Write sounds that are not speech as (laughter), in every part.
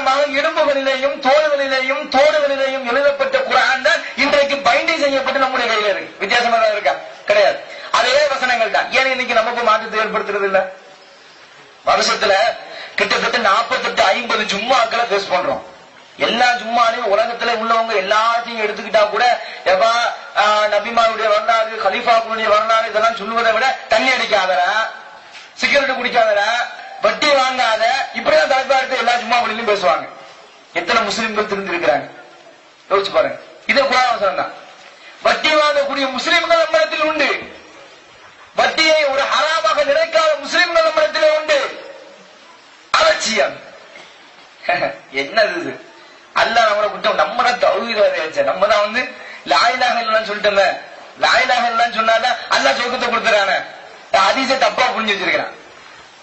காரணமாக எலும்புகளிலேயும் தோள்களிலேயும் தோடுகளிலேயும் எழுதப்பட்ட குரான் தான் இன்றைக்கு பைண்டிங் செய்யப்பட்டு நம்முடைய கையில இருக்கு. வித்தியாசமா தான் இருக்கா? கிடையாது. அதே வசனங்கள் தான். ஏன் இன்னைக்கு நமக்கு மாற்றத்தை ஏற்படுத்துறது இல்ல? வருஷத்துல கிட்டத்தட்ட நாற்பத்தெட்டு ஐம்பது ஜும்மாக்களை பேஸ் பண்றோம். எல்லா ஜும்மாலையும் உலகத்துல உள்ளவங்க எல்லாத்தையும் எடுத்துக்கிட்டா கூட எப்பா நபிமாருடைய வரலாறு ஹலீஃபாவுடைய வரலாறு இதெல்லாம் சொல்லுவதை விட தண்ணி அடிக்காதரா சிகரெட் குடிக்காதரா வட்டி வாங்காத பார்த்து தலைப்பா எடுத்து எல்லா பேசுவாங்க. எத்தனை முஸ்லிம்கள் திருந்திருக்கிறாங்க? யோசிச்சு பாருங்க. இது குரான் தான் வட்டி வாங்கக்கூடிய முஸ்லிம்கள் நம்மிடத்தில் உண்டு. வட்டியை ஒரு ஹராமாக நினைக்காத முஸ்லிம்கள் நம்மிடத்தில் உண்டு. அலட்சியம். (laughs) என்னது இது? அல்லாஹ் நம்மளை குற்றம். நம்ம தான் தௌஹீத நம்ம தான் வந்து லாயிலாக இல்லைன்னு சொல்லிட்டோமே. லாயிலாக இல்லைன்னு சொன்னாதான் அல்லாஹ் சோகத்தை கொடுத்துறானே. அதிச தப்பா புரிஞ்சு வச்சிருக்கிறான்.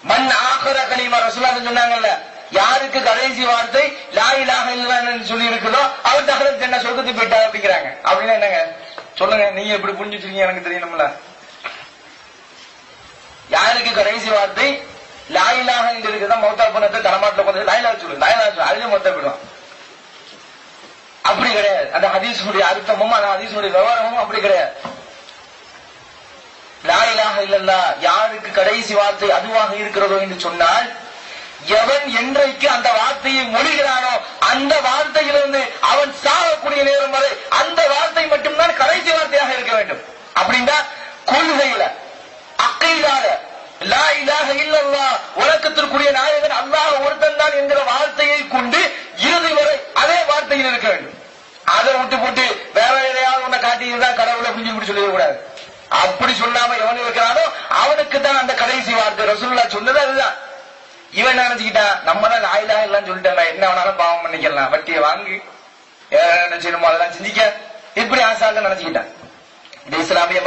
மண் ஆகர கலிமா ரசூலாக சொன்னாங்கல்ல யாருக்கு கடைசி வார்த்தை லாயிலாக இல்லான்னு சொல்லி இருக்குதோ அவர் தகரத்து என்ன சொர்க்கத்துக்கு போயிட்டா அப்படிங்கிறாங்க. அப்படின்னா என்னங்க? சொல்லுங்க நீங்க எப்படி புரிஞ்சு வச்சிருக்கீங்க எனக்கு தெரியணும்ல. யாருக்கு கடைசி வார்த்தை? லாயிலாக இருக்குதான் மௌத்தா பண்ணத்தை தலைமாட்டில் கொண்டு லாயிலாக சொல்லுங்க லாயிலாக சொல்லு அதுலயும் மொத்த போயிடும் அப்படி கிடையாது. அந்த ஹதீஸுடைய அர்த்தமும் அந்த ஹதீஸுடைய விவரமும் அப்படி கிடையாது. லாயிலாக இல்லல்லா. யாருக்கு கடைசி வார்த்தை அதுவாக இருக்கிறதோ என்று சொன்னால் எவன் என்றைக்கு அந்த வார்த்தையை மொழிகிறானோ அந்த வார்த்தையிலிருந்து அவன் சாகக்கூடிய நேரம் வரை அந்த வார்த்தை மட்டும்தான் கடைசி வார்த்தையாக இருக்க வேண்டும். அப்படின்னா கொள்கையில அக்கையிலாக லா இலாக இல்லல்லா உலகத்திற்குரிய நாயகன் அல்லாஹ் ஒருத்தன் தான் என்கிற வார்த்தையை கொண்டு இறுதி வரை அதே வார்த்தையில் இருக்க வேண்டும். அதை விட்டு போட்டு வேற எதையாவது ஒன்ன காட்டியிருந்தா கடவுளை புரிஞ்சு சொல்லவே சொல்லிடக்கூடாது அப்படி சொல்லாம எவன் இருக்கிறானோ அவனுக்கு தான் அந்த கடைசி வார்த்தை. ரசூல்லா சொன்னது அதுதான். இவன் நினைச்சுக்கிட்டான் நம்ம தான் லாயிலா இல்லைன்னு சொல்லிட்டேன் என்ன வேணாலும் பாவம் பண்ணிக்கலாம் வட்டியை வாங்கி. என்ன செய்யணுமோ அதெல்லாம் செஞ்சிக்க இப்படி ஆசாக நினைச்சுக்கிட்டான். இது இஸ்லாமிய